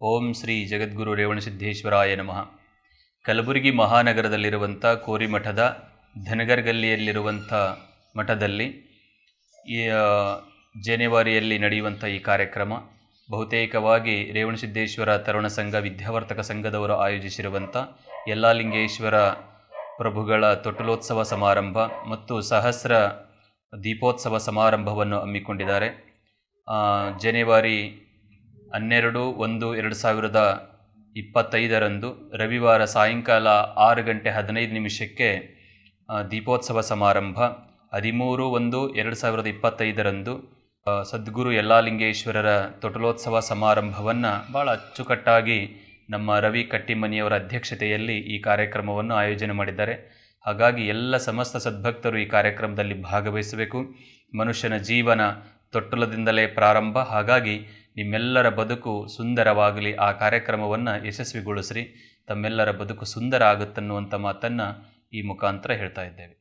ಓಂ ಶ್ರೀ ಜಗದ್ಗುರು ರೇವಣಸಿದ್ದೇಶ್ವರಾಯ ನಮಃ. ಕಲಬುರಗಿ ಮಹಾನಗರದಲ್ಲಿರುವಂಥ ಕೋರಿಮಠದ ಧನಗರ್ ಗಲ್ಲಿಯಲ್ಲಿರುವಂಥ ಮಠದಲ್ಲಿ ಈ ಜನವರಿಯಲ್ಲಿ ನಡೆಯುವಂಥ ಈ ಕಾರ್ಯಕ್ರಮ ಬಹುತೇಕವಾಗಿ ರೇವಣಸಿದ್ದೇಶ್ವರ ತರುಣ ಸಂಘ ವಿದ್ಯಾವರ್ತಕ ಸಂಘದವರು ಆಯೋಜಿಸಿರುವಂಥ ಯಲ್ಲಾಲಿಂಗೇಶ್ವರ ಪ್ರಭುಗಳ ತೊಟ್ಟಲೋತ್ಸವ ಸಮಾರಂಭ ಮತ್ತು ಸಹಸ್ರ ದೀಪೋತ್ಸವ ಸಮಾರಂಭವನ್ನು ಹಮ್ಮಿಕೊಂಡಿದ್ದಾರೆ. ಜನವರಿ ಹನ್ನೆರಡು, ಒಂದು, ಎರಡು ಸಾವಿರದ ಇಪ್ಪತ್ತೈದರಂದು ರವಿವಾರ ಸಾಯಂಕಾಲ ಆರು ಗಂಟೆ ಹದಿನೈದು ನಿಮಿಷಕ್ಕೆ ದೀಪೋತ್ಸವ ಸಮಾರಂಭ. ಹದಿಮೂರು, ಒಂದು, ಎರಡು ಸಾವಿರದ ಇಪ್ಪತ್ತೈದರಂದು ಸದ್ಗುರು ಯಲ್ಲಾಲಿಂಗೇಶ್ವರರ ತೊಟಲೋತ್ಸವ ಸಮಾರಂಭವನ್ನು ಭಾಳ ಅಚ್ಚುಕಟ್ಟಾಗಿ ನಮ್ಮ ರವಿ ಕಟ್ಟಿಮನಿಯವರ ಅಧ್ಯಕ್ಷತೆಯಲ್ಲಿ ಈ ಕಾರ್ಯಕ್ರಮವನ್ನು ಆಯೋಜನೆ ಮಾಡಿದ್ದಾರೆ. ಹಾಗಾಗಿ ಎಲ್ಲ ಸಮಸ್ತ ಸದ್ಭಕ್ತರು ಈ ಕಾರ್ಯಕ್ರಮದಲ್ಲಿ ಭಾಗವಹಿಸಬೇಕು. ಮನುಷ್ಯನ ಜೀವನ ತೊಟ್ಟಲದಿಂದಲೇ ಪ್ರಾರಂಭ. ಹಾಗಾಗಿ ನಿಮ್ಮೆಲ್ಲರ ಬದುಕು ಸುಂದರವಾಗಲಿ. ಆ ಕಾರ್ಯಕ್ರಮವನ್ನು ಯಶಸ್ವಿಗೊಳಿಸ್ರಿ. ತಮ್ಮೆಲ್ಲರ ಬದುಕು ಸುಂದರ ಆಗುತ್ತನ್ನುವಂಥ ಮಾತನ್ನು ಈ ಮುಖಾಂತರ ಹೇಳ್ತಾ ಇದ್ದೇವೆ.